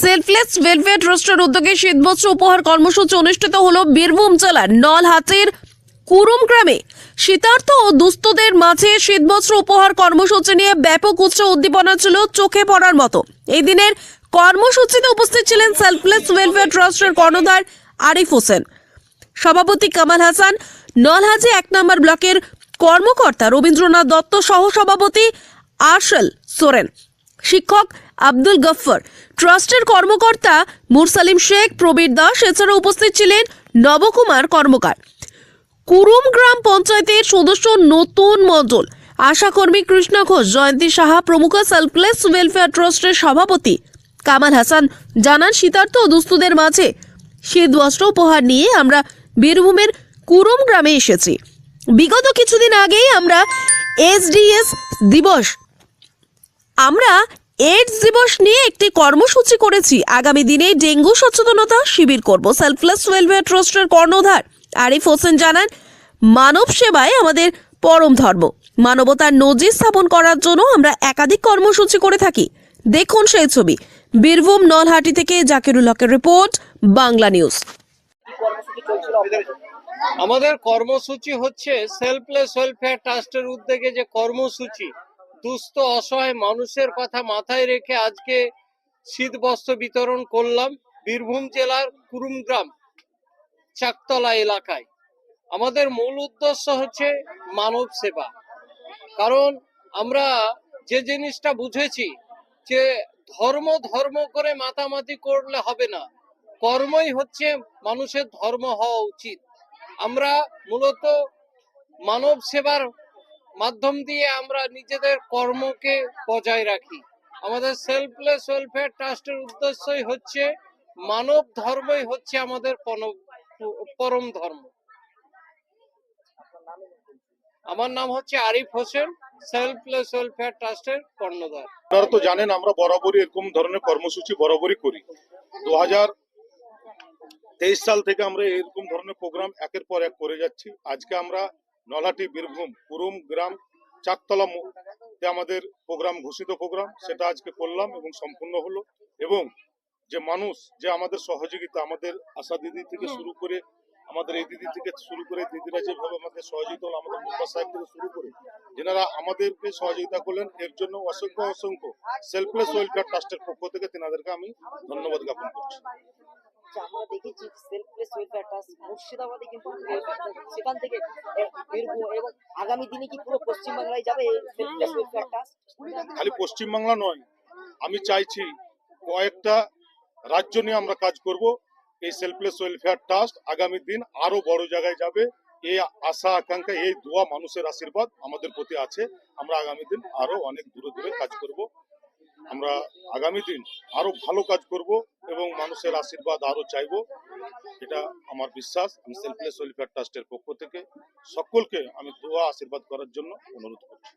Selfless welfare ট্রাস্টের উদ্যোগে শীতবস্ত্র উপহার কর্মসূচি অনুষ্ঠিত হল বীরভূম জেলার নলহাটির কুরুম গ্রামে। শীতার্থ ও দুস্থদের মাঝে শীতবস্ত্র উপহার কর্মসূচি নিয়ে ব্যাপক উচ্চ উদ্দীপনা ছিল চোখে পড়ার মতো। এই দিনের কর্মসূচিতে উপস্থিত ছিলেন সেলফলেস ওয়েলফেয়ার ট্রাস্টের কর্ণধার আরিফ হোসেন। সভাপতি কামাল হাসান নলহাজি এক নম্বর ব্লকের কর্মকর্তা রবীন্দ্রনাথ দত্ত সহ সভাপতি আরশেল সোরেন। শিক্ষক আব্দুল গফফর ট্রাস্টের কর্মকর্তা মুরসালিম শেখ, প্রবীর দাস এছাড়া উপস্থিত ছিলেন নবকুমার কর্মকার। কুরুম গ্রাম পঞ্চায়েতের সদস্য নতুন মণ্ডল। আশাকর্মী কৃষ্ণ ঘোষ, জয়ন্তী সাহা, প্রমুখ সেলফলেস ওয়েলফেয়ার ট্রাস্টের সভাপতি। কামাল হাসান জানান, শীতার্থ দুস্থদের মাঝে শীতবস্ত্র উপহার নিয়ে আমরা বীরভূমের কুরুম গ্রামে এসেছি। বিগত কিছুদিন আগেই আমরা এসডিএস দিবস আমরা এইডস দিবস নিয়ে একটি কর্মসূচি করেছি। আগামী দিনে ডেঙ্গু সচেতনতা শিবির করব। সেলফলেস ওয়েলফেয়ার ট্রাস্টের কর্ণধার আরিফ হোসেন জানান, মানব সেবায় আমাদের পরম ধর্ম। মানবতার নজির স্থাপন করার জন্য আমরা একাধিক কর্মসূচি করে থাকি। দেখুন সেই ছবি। বীরভূম নলহাটি থেকে জাকিরুল হকের রিপোর্ট, বাংলা নিউজ। আমাদের কর্মসূচি হচ্ছে সেলফলেস ওয়েলফেয়ার ট্রাস্টের উদ্যোগে যে কর্মসূচি দুস্থ, অসহায় মানুষের কথা মাথায় রেখে আজকে শীত বস্ত্র বিতরণ করলাম বীরভূম জেলার কুরুমগ্রাম, চাকতলা এলাকায়। আমাদের মূল উদ্দেশ্য হচ্ছে মানব সেবা। কারণ আমরা যে জিনিসটা বুঝেছি যে ধর্ম ধর্ম করে মাতামাতি করলে হবে না। কর্মই হচ্ছে মানুষের ধর্ম হওয়া উচিত। আমরা মূলত মানব সেবার মাধ্যম দিয়ে আমরা নিজেদের কর্মকে বজায় রাখি। আমাদের সেলফলেস ওয়েলফেয়ার ট্রাস্টের উদ্দেশ্যই হচ্ছে, মানব ধর্মই হচ্ছে আমাদের পরম ধর্ম। আমার নাম হচ্ছে আরিফ হোসেন সেলফলেস ওয়েলফেয়ার ট্রাস্টের কর্ণধার। আপনারা তো জানেন, আমরা বরাবরই এরকম ধরনের কর্মসূচি বরাবরই করি। দু তেইশ সাল থেকে আমরা এরকম ধরনের প্রোগ্রাম একের পর এক করে যাচ্ছি। আজকে আমরা নলহাটি, বীরভূম, কুরুম গ্রাম, চাকতলা মো- তে আমাদের প্রোগ্রাম, ঘোষিত প্রোগ্রাম। সেটা আজকে করলাম এবং সম্পূর্ণ হলো। এবং যে মানুষ, যে আমাদের সহযোগিতা, আমাদের আশা দিদি থেকে শুরু করে, আমাদের এই দিদি থেকে শুরু করে, দিদিরা যেভাবে আমাদের সহযোগিতা হলো, আমাদের মুম্বা সাহেব থেকে শুরু করে, যেনারা আমাদেরকে সহযোগিতা করলেন, এর জন্য অসংখ্য অসংখ্য সেলফলেস ওয়েলফেয়ার ট্রাস্টের পক্ষ থেকে তেনাদেরকে আমি ধন্যবাদ জ্ঞাপন করছি। আমরা দেখেছি সেলফলেস মুর্শিদাবাদে কিন্তু সেখান থেকে বীরভূম এবং আগামী দিনে কি পুরো পশ্চিমবাংলায় যাবে সেলফলেস খালি পশ্চিমবাংলা নয়, আমি চাইছি কয়েকটা রাজ্য নিয়ে আমরা কাজ করব। এই সেলফলেস ওয়েলফেয়ার ট্রাস্ট আগামী দিন আরও বড় জায়গায় যাবে। এই আশা, আকাঙ্ক্ষা, এই দোয়া মানুষের আশীর্বাদ আমাদের প্রতি আছে। আমরা আগামী দিন আরও অনেক দূরে দূরে কাজ করব। আমরা আগামী দিন আরও ভালো কাজ করব এবং মানুষের আশীর্বাদ আরও চাইব। এটা আমার বিশ্বাস। আমি সেলফলেস ওয়েলফেয়ার ট্রাস্টের পক্ষ থেকে সকলকে আমি দোয়া, আশীর্বাদ করার জন্য অনুরোধ করছি।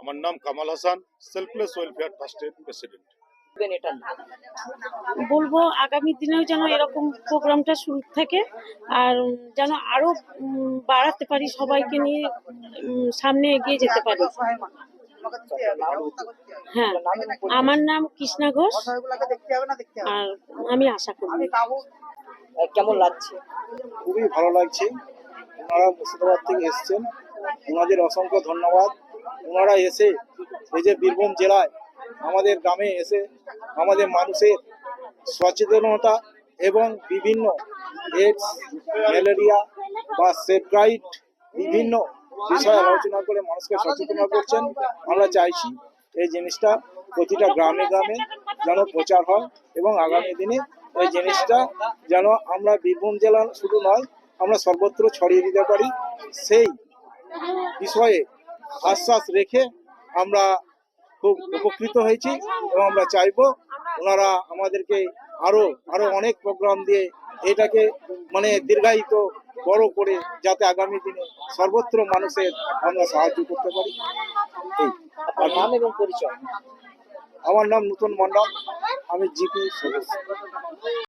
আমার নাম কামাল হাসান সেলফলেস ওয়েলফেয়ার ট্রাস্টের প্রেসিডেন্ট বলব, আগামী দিনেও যেন এরকম প্রোগ্রামটা শুরু থাকে আর যেন আরও বাড়াতে পারি সবাইকে নিয়ে সামনে এগিয়ে যেতে পারি। হ্যাঁ আমার নাম কৃষ্ণা ঘোষ। আর আমি আশা করি। কেমন লাগছে? খুবই ভালো লাগছে। ওনারা মুর্শিদাবাদ থেকে এসেছেন। ওনাদের অসংখ্য ধন্যবাদ। ওনারা এসে এই যে বীরভূম জেলায় আমাদের গ্রামে এসে আমাদের মানুষের সচেতনতা এবং বিভিন্ন এইডস ম্যালেরিয়া বা সেপ্রাইট বিভিন্ন বিষয়ে আলোচনা করে মানুষকে সচেতন করছেন। আমরা চাইছি এই জিনিসটা প্রতিটা গ্রামে গ্রামে যেন প্রচার হয় এবং আগামী দিনে এই জিনিসটা যেন আমরা বীরভূম জেলা শুধু নয় আমরা সর্বত্র ছড়িয়ে দিতে পারি। সেই বিষয়ে আশ্বাস রেখে আমরা খুব উপকৃত হয়েছি এবং আমরা চাইব ওনারা আমাদেরকে আরও আরও অনেক প্রোগ্রাম দিয়ে এটাকে মানে দীর্ঘায়িত বড় করে যাতে আগামী দিনে সর্বত্র মানুষের আমরা সাহায্য করতে পারি। নাম এবং পরিচয়? আমার নাম নূতন মন্ডল আমি জিপি সদস্য।